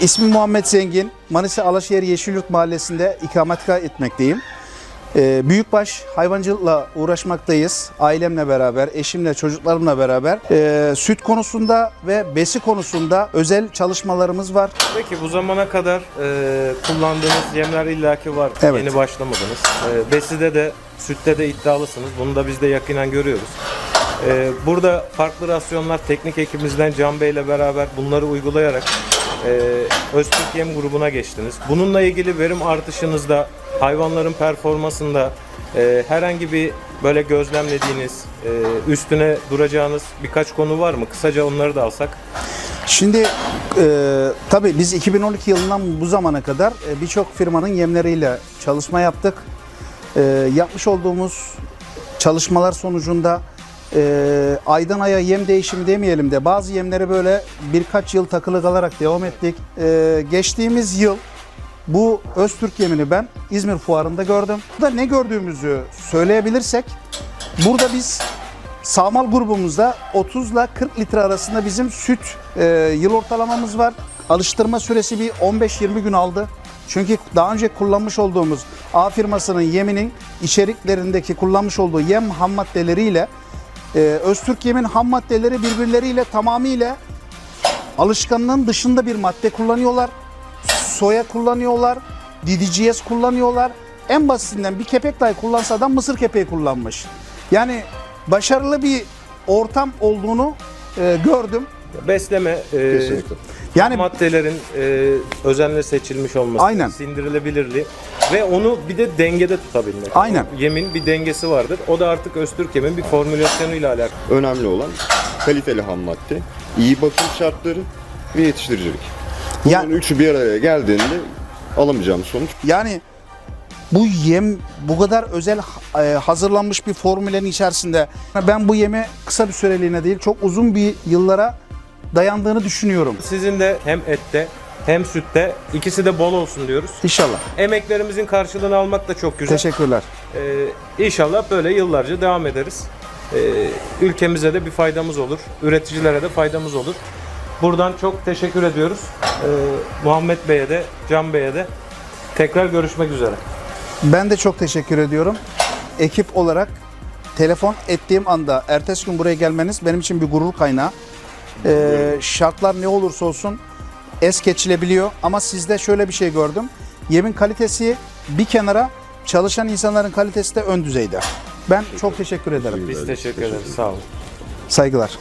İsmim Muhammed Zengin. Manisa Alaşehir Yeşilyurt Mahallesi'nde ikametgah etmekteyim. Ee, büyükbaş hayvancılıkla uğraşmaktayız. Ailemle beraber, eşimle, çocuklarımla beraber. Ee, süt konusunda ve besi konusunda özel çalışmalarımız var. Peki bu zamana kadar e, kullandığınız yemler illaki var. Evet. Yeni başlamadınız. E, beside de sütte de iddialısınız. Bunu da biz de yakinen görüyoruz. E, burada farklı rasyonlar teknik ekibimizden Can Bey ile beraber bunları uygulayarak e, Öztürk Yem grubuna geçtiniz. Bununla ilgili verim artışınızda, hayvanların performansında e, herhangi bir böyle gözlemlediğiniz, e, üstüne duracağınız birkaç konu var mı? Kısaca onları da alsak. Şimdi e, tabii biz 2012 yılından bu zamana kadar e, birçok firmanın yemleriyle çalışma yaptık. E, yapmış olduğumuz çalışmalar sonucunda e, aydan aya yem değişimi demeyelim de bazı yemlere böyle birkaç yıl takılı kalarak devam ettik. E, geçtiğimiz yıl bu Öztürk yemini ben İzmir fuarında gördüm. Burada ne gördüğümüzü söyleyebilirsek burada biz Sağmal grubumuzda 30 ile 40 litre arasında bizim süt e, yıl ortalamamız var. Alıştırma süresi bir 15-20 gün aldı. Çünkü daha önce kullanmış olduğumuz A firmasının yeminin içeriklerindeki kullanmış olduğu yem ham maddeleriyle e, Öztürk yemin ham maddeleri birbirleriyle tamamıyla alışkanlığın dışında bir madde kullanıyorlar. Soya kullanıyorlar, DDGS kullanıyorlar. En basitinden bir kepek dahi kullansa adam mısır kepeği kullanmış. Yani başarılı bir ortam olduğunu e, gördüm. Besleme e, Kesinlikle. Yani maddelerin e, özenle seçilmiş olması, Aynen. sindirilebilirliği ve onu bir de dengede tutabilmek. Aynen. O yemin bir dengesi vardır. O da artık Öztürk yemin bir formülasyonuyla alakalı. Önemli olan kaliteli ham madde, iyi bakım şartları ve yetiştiricilik. Bunların Ya- üçü bir araya geldiğinde alamayacağım sonuç yani bu yem bu kadar özel e, hazırlanmış bir formüllerin içerisinde ben bu yemi kısa bir süreliğine değil çok uzun bir yıllara dayandığını düşünüyorum. Sizin de hem ette hem sütte ikisi de bol olsun diyoruz. İnşallah. Emeklerimizin karşılığını almak da çok güzel. Teşekkürler. Ee, inşallah böyle yıllarca devam ederiz. Ee, ülkemize de bir faydamız olur. Üreticilere de faydamız olur. Buradan çok teşekkür ediyoruz. Ee, Muhammed Bey'e de, Can Bey'e de tekrar görüşmek üzere. Ben de çok teşekkür ediyorum. Ekip olarak telefon ettiğim anda ertesi gün buraya gelmeniz benim için bir gurur kaynağı. Ee, şartlar ne olursa olsun es geçilebiliyor ama sizde şöyle bir şey gördüm. Yemin kalitesi bir kenara çalışan insanların kalitesi de ön düzeyde. Ben çok teşekkür ederim. Biz teşekkür ederiz. Sağ olun. Saygılar.